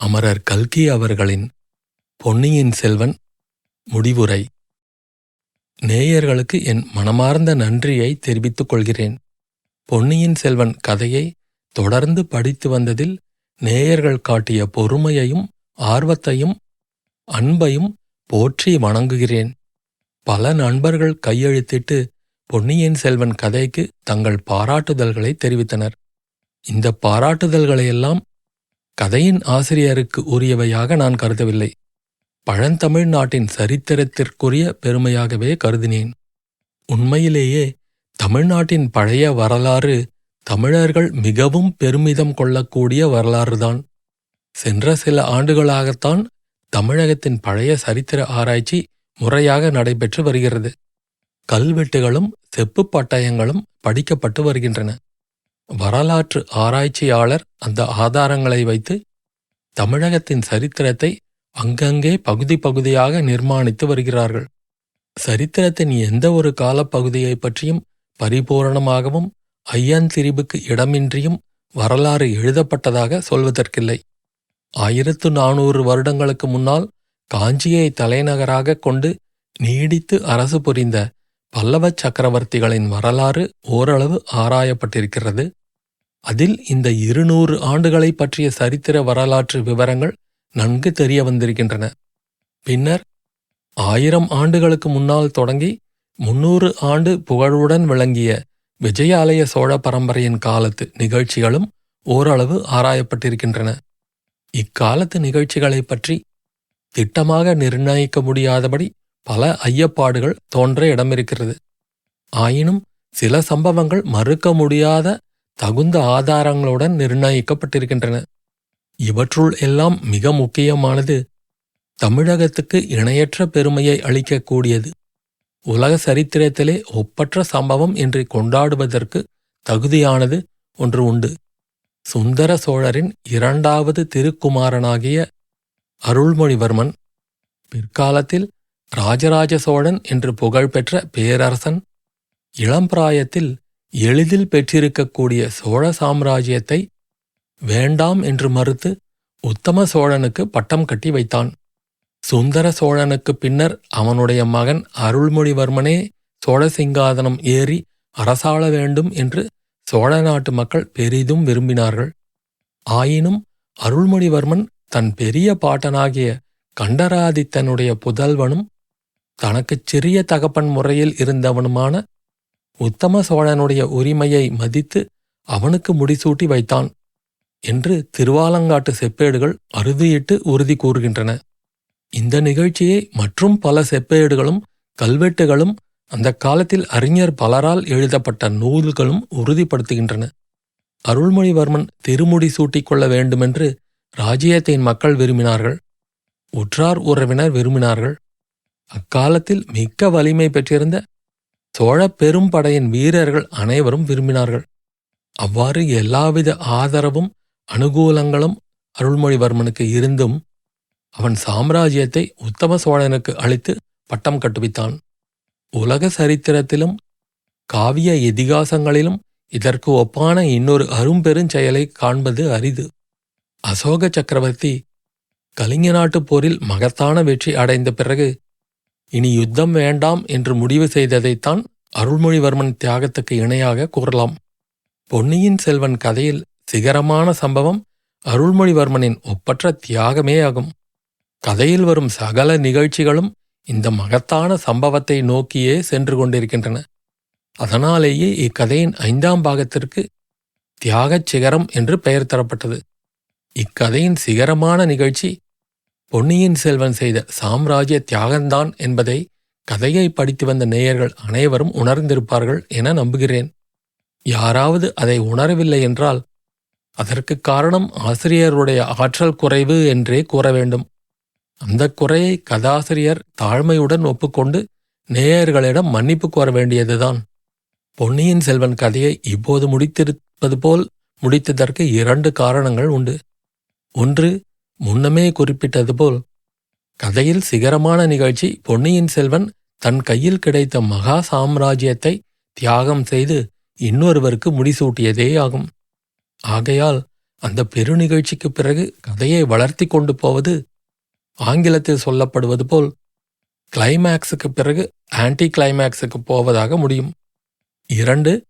அமரர் கல்கி அவர்களின் பொன்னியின் செல்வன் முடிவுரை. நேயர்களுக்கு என் மனமார்ந்த நன்றியை தெரிவித்துக் கொள்கிறேன். பொன்னியின் செல்வன் கதையை தொடர்ந்து படித்து வந்ததில் நேயர்கள் காட்டிய பொறுமையையும் ஆர்வத்தையும் அன்பையும் போற்றி வணங்குகிறேன். பல நண்பர்கள் கையெழுத்திட்டு பொன்னியின் செல்வன் கதைக்கு தங்கள் பாராட்டுதல்களை தெரிவித்தனர். இந்த பாராட்டுதல்களையெல்லாம் கதையின் ஆசிரியருக்கு உரியவையாக நான் கருதவில்லை. பழந்தமிழ் நாட்டின் சரித்திரத்திற்குரிய பெருமையாகவே கருதினேன். உண்மையிலேயே தமிழ்நாட்டின் பழைய வரலாறு தமிழர்கள் மிகவும் பெருமிதம் கொள்ளக்கூடிய வரலாறுதான். சென்ற சில ஆண்டுகளாகத்தான் தமிழகத்தின் பழைய சரித்திர ஆராய்ச்சி முறையாக நடைபெற்று வருகிறது. கல்வெட்டுகளும் செப்புப் பட்டயங்களும் படிக்கப்பட்டு வருகின்றன. வரலாற்று ஆராய்ச்சியாளர் அந்த ஆதாரங்களை வைத்து தமிழகத்தின் சரித்திரத்தை அங்கங்கே பகுதி பகுதியாக நிர்மாணித்து வருகிறார்கள். சரித்திரத்தின் எந்த ஒரு காலப்பகுதியைப் பற்றியும் பரிபூரணமாகவும் ஐயந்திரிவுக்கு இடமின்றியும் வரலாறு எழுதப்பட்டதாக சொல்வதற்கில்லை. ஆயிரத்து நானூறு வருடங்களுக்கு முன்னால் காஞ்சியை தலைநகராகக் கொண்டு நீடித்து அரசு புரிந்த பல்லவ சக்கரவர்த்திகளின் வரலாறு ஓரளவு ஆராயப்பட்டிருக்கிறது. அதில் இந்த இருநூறு ஆண்டுகளைப் பற்றிய சரித்திர வரலாற்று விவரங்கள் நன்கு தெரிய வந்திருக்கின்றன. பின்னர் ஆயிரம் ஆண்டுகளுக்கு முன்னால் தொடங்கி முன்னூறு ஆண்டு புகழுடன் விளங்கிய விஜயாலய சோழ பரம்பரையின் காலத்து நிகழ்ச்சிகளும் ஓரளவு ஆராயப்பட்டிருக்கின்றன. இக்காலத்து நிகழ்ச்சிகளைப் பற்றி திட்டமாக நிர்ணயிக்க முடியாதபடி பல ஐயப்பாடுகள் தோன்ற இடமிருக்கிறது. ஆயினும் சில சம்பவங்கள் மறுக்க முடியாத தகுந்த ஆதாரங்களுடன் நிர்ணயிக்கப்பட்டிருக்கின்றன. இவற்றுள் எல்லாம் மிக முக்கியமானது தமிழகத்துக்கு இணையற்ற பெருமையை அளிக்கக்கூடியது. உலக சரித்திரத்திலே ஒப்பற்ற சம்பவம் என்று கொண்டாடுவதற்கு தகுதியானது ஒன்று உண்டு. சுந்தர சோழரின் இரண்டாவது திருக்குமாரனாகிய அருள்மொழிவர்மன் பிற்காலத்தில் ராஜராஜ சோழன் என்று புகழ்பெற்ற பேரரசன் இளம்பிராயத்தில் எளிதில் பெற்றிருக்கக்கூடிய சோழ சாம்ராஜ்யத்தை வேண்டாம் என்று மறுத்து உத்தம சோழனுக்கு பட்டம் கட்டி வைத்தான். சுந்தர சோழனுக்கு பின்னர் அவனுடைய மகன் அருள்மொழிவர்மனே சோழ சிங்காதனம் ஏறி அரசாள வேண்டும் என்று சோழ நாட்டு மக்கள் பெரிதும் விரும்பினார்கள். ஆயினும் அருள்மொழிவர்மன் தன் பெரிய பாட்டனாகிய கண்டராதித்தனுடைய புதல்வனும் தனக்குச் சிறிய தகப்பன் முறையில் இருந்தவனுமான உத்தம சோழனுடைய உரிமையை மதித்து அவனுக்கு முடிசூட்டி வைத்தான் என்று திருவாலங்காட்டு செப்பேடுகள் அறுதியிட்டு உறுதி கூறுகின்றன. இந்த நிகழ்ச்சியை மற்றும் பல செப்பேடுகளும் கல்வெட்டுகளும் அந்த காலத்தில் அறிஞர் பலரால் எழுதப்பட்ட நூல்களும் உறுதிப்படுத்துகின்றன. அருள்மொழிவர்மன் திருமுடி சூட்டிக்கொள்ள வேண்டுமென்று ராஜ்யத்தின் மக்கள் விரும்பினார்கள். உற்றார் உறவினர் விரும்பினார்கள். அக்காலத்தில் மிக்க வலிமை பெற்றிருந்த சோழ பெரும்படையின் வீரர்கள் அனைவரும் விரும்பினார்கள். அவ்வாறு எல்லாவித ஆதரவும் அனுகூலங்களும் அருள்மொழிவர்மனுக்கு இருந்தும் அவன் சாம்ராஜ்யத்தை உத்தம சோழனுக்கு அளித்து பட்டம் கட்டுவித்தான். உலக சரித்திரத்திலும் காவிய இதிகாசங்களிலும் இதற்கு ஒப்பான இன்னொரு அரும்பெருஞ்செயலை காண்பது அரிது. அசோக சக்கரவர்த்தி கலிங்க நாட்டுப் போரில் மகத்தான வெற்றி அடைந்த பிறகு இனி யுத்தம் வேண்டாம் என்று முடிவு செய்ததைத்தான் அருள்மொழிவர்மன் தியாகத்துக்கு இணையாக கூறலாம். பொன்னியின் செல்வன் கதையில் சிகரமான சம்பவம் அருள்மொழிவர்மனின் ஒப்பற்ற தியாகமே ஆகும் கதையில் வரும் சகல நிகழ்ச்சிகளும் இந்த மகத்தான சம்பவத்தை நோக்கியே சென்று கொண்டிருக்கின்றன. அதனாலேயே இக்கதையின் ஐந்தாம் பாகத்திற்கு தியாகச் சிகரம் என்று பெயர் தரப்பட்டது. இக்கதையின் சிகரமான நிகழ்ச்சி பொன்னியின் செல்வன் செய்த சாம்ராஜ்ய தியாகந்தான் என்பதை கதையை படித்து வந்த நேயர்கள் அனைவரும் உணர்ந்திருப்பார்கள் என நம்புகிறேன். யாராவது அதை உணரவில்லை என்றால் அதற்குக் காரணம் ஆசிரியருடைய ஆற்றல் குறைவு என்றே கூற வேண்டும். அந்த குறையை கதாசிரியர் தாழ்மையுடன் ஒப்புக்கொண்டு நேயர்களிடம் மன்னிப்பு கோர வேண்டியதுதான். பொன்னியின் செல்வன் கதையை இப்போது முடித்திருப்பது போல் முடித்ததற்கு இரண்டு காரணங்கள் உண்டு. ஒன்று முன்னமே குறிப்பிட்டது போல் கதையில் சிகரமான நிகழ்ச்சி பொன்னியின் செல்வன் தன் கையில் கிடைத்த மகா சாம்ராஜ்யத்தை தியாகம் செய்து இன்னொருவருக்கு முடிசூட்டியதே ஆகும். ஆகையால் அந்த பெருநிகழ்ச்சிக்குப் பிறகு கதையை வளர்த்தி கொண்டு போவது ஆங்கிலத்தில் சொல்லப்படுவது போல் கிளைமேக்ஸுக்கு பிறகு ஆன்டி கிளைமேக்ஸுக்கு போவதாக முடியும். இரண்டு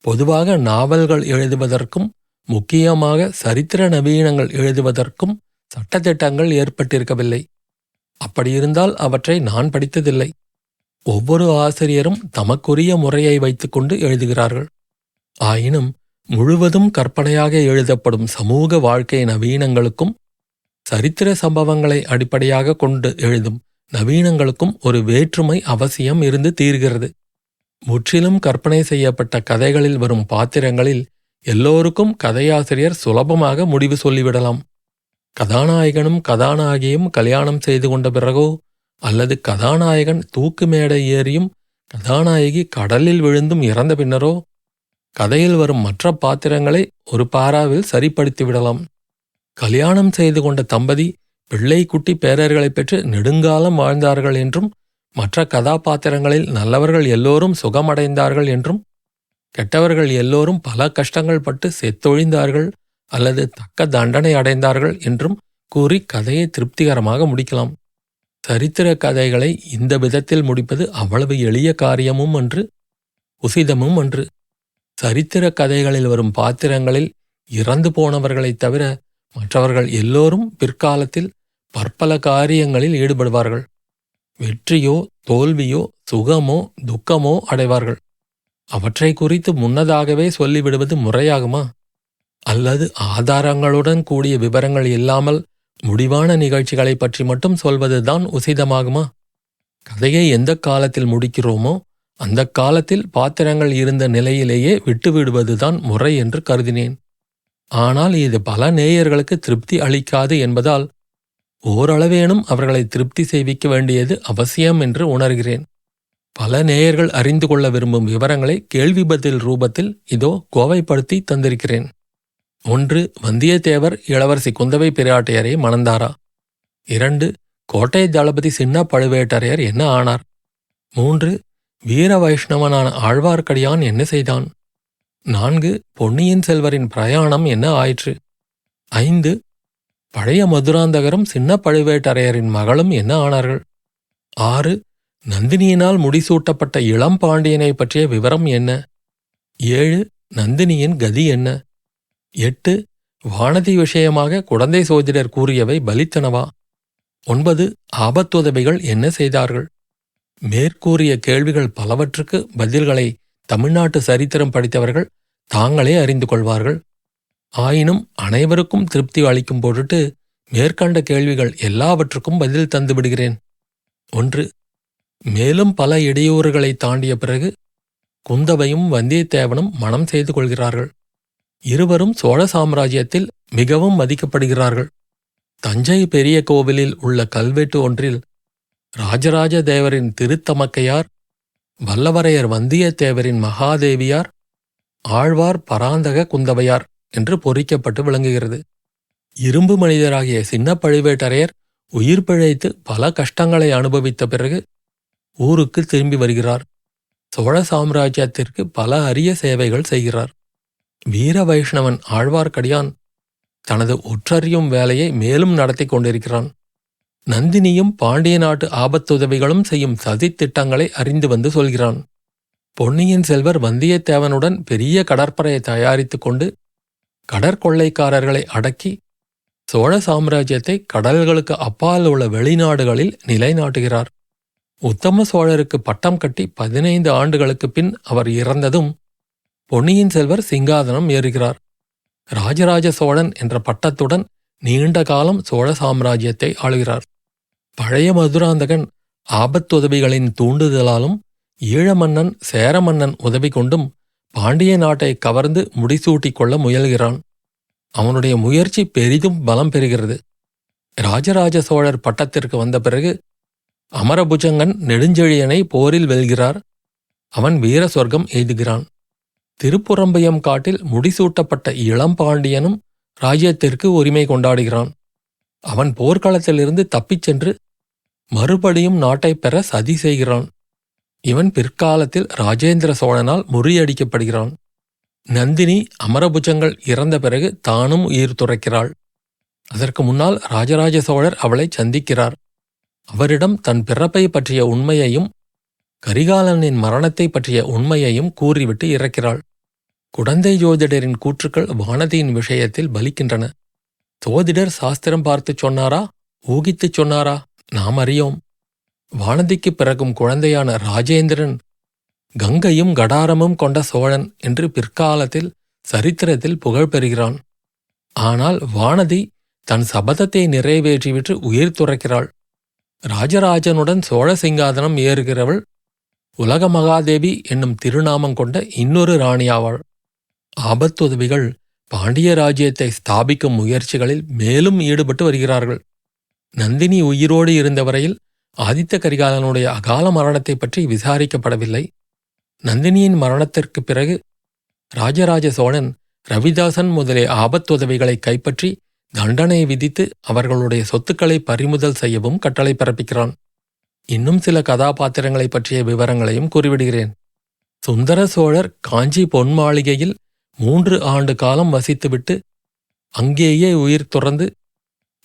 பொதுவாக நாவல்கள் எழுதுவதற்கும் முக்கியமாக சரித்திர நவீனங்கள் எழுதுவதற்கும் சட்டத்திட்டங்கள் ஏற்பட்டிருக்கவில்லை. அப்படியிருந்தால் அவற்றை நான் படித்ததில்லை. ஒவ்வொரு ஆசிரியரும் தமக்குரிய முறையை வைத்துக்கொண்டு எழுதுகிறார்கள். ஆயினும் முழுவதும் கற்பனையாக எழுதப்படும் சமூக வாழ்க்கை நவீனங்களுக்கும் சரித்திர சம்பவங்களை அடிப்படையாக கொண்டு எழுதும் நவீனங்களுக்கும் ஒரு வேற்றுமை அவசியம் இருந்து தீர்கிறது. முற்றிலும் கற்பனை செய்யப்பட்ட கதைகளில் வரும் பாத்திரங்களில் எல்லோருக்கும் கதையாசிரியர் சுலபமாக முடிவு சொல்லிவிடலாம். கதாநாயகனும் கதாநாயகியும் கல்யாணம் செய்து கொண்ட பிறகோ அல்லது கதாநாயகன் தூக்கு மேடை ஏறியும் கதாநாயகி கடலில் விழுந்தும் இறந்த பின்னரோ கதையில் வரும் மற்ற பாத்திரங்களை ஒரு பாராவில் சரிப்படுத்திவிடலாம் கல்யாணம் செய்து கொண்ட தம்பதி பிள்ளை குட்டி பேரர்களைப் பெற்று நெடுங்காலம் வாழ்ந்தார்கள் என்றும் மற்ற கதாபாத்திரங்களில் நல்லவர்கள் எல்லோரும் சுகமடைந்தார்கள் என்றும் கெட்டவர்கள் எல்லோரும் பல கஷ்டங்கள் பட்டு செத்தொழிந்தார்கள் அல்லது தக்க தண்டனை அடைந்தார்கள் என்றும் கூறி கதையை திருப்திகரமாக முடிக்கலாம். சரித்திர கதைகளை இந்த விதத்தில் முடிப்பது அவ்வளவு எளிய காரியமும் அன்று உசிதமும் அன்று. சரித்திர கதைகளில் வரும் பாத்திரங்களில் இறந்து போனவர்களைத் தவிர மற்றவர்கள் எல்லோரும் பிற்காலத்தில் பற்பல காரியங்களில் ஈடுபடுவார்கள். வெற்றியோ தோல்வியோ சுகமோ துக்கமோ அடைவார்கள். அவற்றை குறித்து முன்னதாகவே சொல்லிவிடுவது முறையாகுமா? அல்லது ஆதாரங்களுடன் கூடிய விவரங்கள் இல்லாமல் முடிவான நிகழ்ச்சிகளைப் பற்றி மட்டும் சொல்வதுதான் உசிதமாகுமா? கதையை எந்த காலத்தில் முடிக்கிறோமோ அந்த காலத்தில் பாத்திரங்கள் இருந்த நிலையிலேயே விட்டுவிடுவதுதான் முறை என்று கருதினேன். ஆனால் இது பல நேயர்களுக்கு திருப்தி அளிக்காது என்பதால் ஓரளவேனும் அவர்களை திருப்தி செய்விக்க வேண்டியது அவசியம் என்று உணர்கிறேன். பல நேயர்கள் அறிந்து கொள்ள விரும்பும் விவரங்களை கேள்வி பதில் ரூபத்தில் இதோ கோவைப்படுத்தி தந்திருக்கிறேன். ஒன்று வந்தியத்தேவர் இளவரசி குந்தவை பிராட்டையரை மணந்தாரா? இரண்டு கோட்டை தளபதி சின்ன பழுவேட்டரையர் என்ன ஆனார்? மூன்று வீர வைஷ்ணவனான ஆழ்வார்க்கடியான் என்ன செய்தான்? நான்கு பொன்னியின் செல்வரின் பிரயாணம் என்ன ஆயிற்று? ஐந்து பழைய மதுராந்தகரும் சின்ன பழுவேட்டரையரின் மகளும் என்ன ஆனார்கள்? ஆறு நந்தினியினால் முடிசூட்டப்பட்ட இளம் பாண்டியனை பற்றிய விவரம் என்ன? ஏழு நந்தினியின் கதி என்ன? எட்டு வானதி விஷயமாக குழந்தை சோதிடர் கூறியவை பலித்தனவா? ஒன்பது ஆபத்துதவிகள் என்ன செய்தார்கள்? மேற்கூறிய கேள்விகள் பலவற்றுக்கு பதில்களை தமிழ்நாட்டு சரித்திரம் படித்தவர்கள் தாங்களே அறிந்து கொள்வார்கள். ஆயினும் அனைவருக்கும் திருப்தி அளிக்கும் பொருட்டு மேற்கண்ட கேள்விகள் எல்லாவற்றுக்கும் பதில் தந்துவிடுகிறேன் ஒன்று மேலும் பல இடையூறுகளை தாண்டிய பிறகு குந்தவையும் வந்தியத்தேவனும் மனம் செய்து கொள்கிறார்கள். இருவரும் சோழ சாம்ராஜ்யத்தில் மிகவும் மதிக்கப்படுகிறார்கள். தஞ்சை பெரிய கோவிலில் உள்ள கல்வெட்டு ஒன்றில் ராஜராஜ தேவரின் திருத்தமக்கையார் வல்லவரையர் வந்தியத்தேவரின் மகாதேவியார் ஆழ்வார் பராந்தக குந்தவையார் என்று பொறிக்கப்பட்டு விளங்குகிறது. இரும்பு மனிதராகிய சின்ன பழுவேட்டரையர் உயிர் பிழைத்து பல கஷ்டங்களை அனுபவித்த பிறகு ஊருக்கு திரும்பி வருகிறார். சோழ சாம்ராஜ்யத்திற்கு பல அரிய சேவைகள் செய்கிறார். வீர வைஷ்ணவன் ஆழ்வார்க்கடியான் தனது ஒற்றறியும் வேலையை மேலும் நடத்தி கொண்டிருக்கிறான். நந்தினியும் பாண்டிய நாட்டு ஆபத்துதவிகளும் செய்யும் சதித்திட்டங்களை அறிந்து வந்து சொல்கிறான். பொன்னியின் செல்வர் வந்தியத்தேவனுடன் பெரிய கடற்படையை தயாரித்து கொண்டு கடற்கொள்ளைக்காரர்களை அடக்கி சோழ சாம்ராஜ்யத்தை கடல்களுக்கு அப்பால் உள்ள வெளிநாடுகளில் நிலைநாட்டுகிறார். உத்தம சோழருக்கு பட்டம் கட்டி பதினைந்து ஆண்டுகளுக்குப் பின் அவர் இறந்ததும் பொன்னியின் செல்வர் சிங்காதனம் ஏறுகிறார். ராஜராஜ சோழன் என்ற பட்டத்துடன் நீண்ட காலம் சோழ சாம்ராஜ்யத்தை ஆளுகிறார். பழைய மதுராந்தகன் ஆபத்துதவிகளின் தூண்டுதலாலும் ஈழமன்னன் சேரமன்னன் உதவி கொண்டும் பாண்டிய நாட்டை கவர்ந்து முடிசூட்டிக் கொள்ள முயல்கிறான். அவனுடைய முயற்சி பெரிதும் பலம் பெறுகிறது. ராஜராஜ சோழர் பட்டத்திற்கு வந்த பிறகு அமரபுஜங்கன் நெடுஞ்செழியனை போரில் வெல்கிறார். அவன் வீர சொர்க்கம் எய்துகிறான். திருப்புறம்பயம் காட்டில் முடிசூட்டப்பட்ட இளம்பாண்டியனும் ராஜ்யத்திற்கு உரிமை கொண்டாடுகிறான். அவன் போர்க்களத்திலிருந்து தப்பிச் சென்று மறுபடியும் நாட்டைப் பெற சதி செய்கிறான். இவன் பிற்காலத்தில் ராஜேந்திர சோழனால் முறியடிக்கப்படுகிறான். நந்தினி அமரபுஜங்கள் இறந்த பிறகு தானும் உயிர் துறக்கிறாள். அதற்கு முன்னால் ராஜராஜ சோழர் அவளை சந்திக்கிறார். அவரிடம் தன் பிறப்பை பற்றிய உண்மையையும் கரிகாலனின் மரணத்தை பற்றிய உண்மையையும் கூறிவிட்டு இறக்கிறாள். குடந்தை ஜோதிடரின் கூற்றுக்கள் வானதியின் விஷயத்தில் பலிக்கின்றன. ஜோதிடர் சாஸ்திரம் பார்த்துச் சொன்னாரா? ஊகித்துச் சொன்னாரா? நாம் அறியோம். வானதிக்குப் பிறகும் குழந்தையான ராஜேந்திரன் கங்கையும் கடாரமும் கொண்ட சோழன் என்று பிற்காலத்தில் சரித்திரத்தில் புகழ் பெறுகிறான். ஆனால் வானதி தன் சபதத்தை நிறைவேற்றிவிட்டு உயிர் துறக்கிறாள். ராஜராஜனுடன் சோழ சிங்காதனம் ஏறுகிறவள் உலக மகாதேவி என்னும் திருநாமம் கொண்ட இன்னொரு ராணியாவாள் ஆபத்துதவிகள் பாண்டிய ராஜ்யத்தை ஸ்தாபிக்கும் முயற்சிகளில் மேலும் ஈடுபட்டு வருகிறார்கள். நந்தினி உயிரோடு இருந்தவரையில் ஆதித்த கரிகாலனுடைய அகால மரணத்தை பற்றி விசாரிக்கப்படவில்லை. நந்தினியின் மரணத்திற்குப் பிறகு ராஜராஜ சோழன் ரவிதாசன் முதலிய ஆபத்துதவிகளை கைப்பற்றி தண்டனை விதித்து அவர்களுடைய சொத்துக்களை பறிமுதல் செய்யவும் கட்டளை பிறப்பிக்கிறான். இன்னும் சில கதாபாத்திரங்களைப் பற்றிய விவரங்களையும் கூறிவிடுகிறேன். சுந்தர சோழர் காஞ்சி பொன் மாளிகையில் மூன்று ஆண்டு காலம் வசித்துவிட்டு அங்கேயே உயிர் துறந்து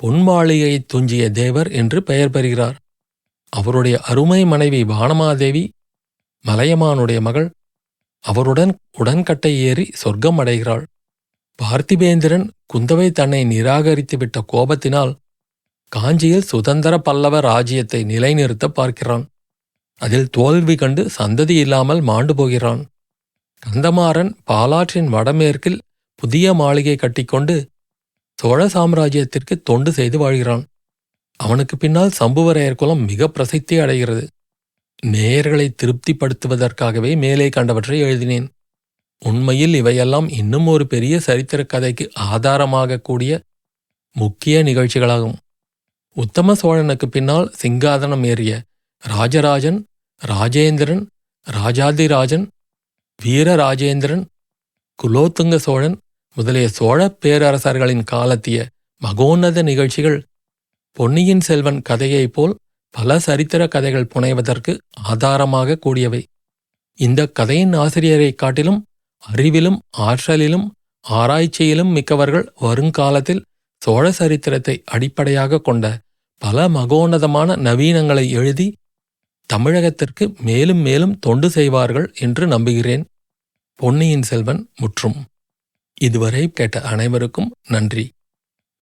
பொன்மாளிகையைத் துஞ்சிய தேவர் என்று பெயர் பெறுகிறார். அவருடைய அருமை மனைவி வானமாதேவி மலையமானுடைய மகள் அவருடன் உடன்கட்டை ஏறி சொர்க்கம் அடைகிறாள். பார்த்திபேந்திரன் குந்தவை தன்னை நிராகரித்துவிட்ட கோபத்தினால் காஞ்சியில் சுதந்திர பல்லவ ராஜ்யத்தை நிலைநிறுத்த பார்க்கிறான். அதில் தோல்வி கண்டு சந்ததி இல்லாமல் மாண்டு போகிறான். கந்தமாறன் பாலாற்றின் வடமேற்கில் புதிய மாளிகை கட்டிக்கொண்டு சோழ சாம்ராஜ்யத்திற்கு தொண்டு செய்து வாழ்கிறான். அவனுக்கு பின்னால் சம்புவரையர் குலம் மிக பிரசித்தி அடைகிறது. நேயர்களை திருப்திப்படுத்துவதற்காகவே மேலே கண்டவற்றை எழுதினேன். உண்மையில் இவையெல்லாம் இன்னும் ஒரு பெரிய சரித்திரக் கதைக்கு ஆதாரமாகக்கூடிய முக்கிய நிகழ்ச்சிகளாகும். உத்தம சோழனுக்கு பின்னால் சிங்காதனம் ஏறிய ராஜராஜன் ராஜேந்திரன் ராஜாதிராஜன் வீரராஜேந்திரன் குலோத்துங்க சோழன் முதலிய சோழ பேரரசர்களின் காலத்திய மகோன்னத நிகழ்ச்சிகள் பொன்னியின் செல்வன் கதையைப் போல் பல சரித்திர கதைகள் புனைவதற்கு ஆதாரமாக கூடியவை. இந்த கதையின் ஆசிரியரைக் காட்டிலும் அறிவிலும் ஆற்றலிலும் ஆராய்ச்சியிலும் மிக்கவர்கள் வருங்காலத்தில் சோழ சரித்திரத்தை அடிப்படையாக கொண்ட பல மகோன்னதமான நவீனங்களை எழுதி தமிழகத்திற்கு மேலும் மேலும் தொண்டு செய்வார்கள் என்று நம்புகிறேன். பொன்னியின் செல்வன் முற்றும். இதுவரை கேட்ட அனைவருக்கும் நன்றி.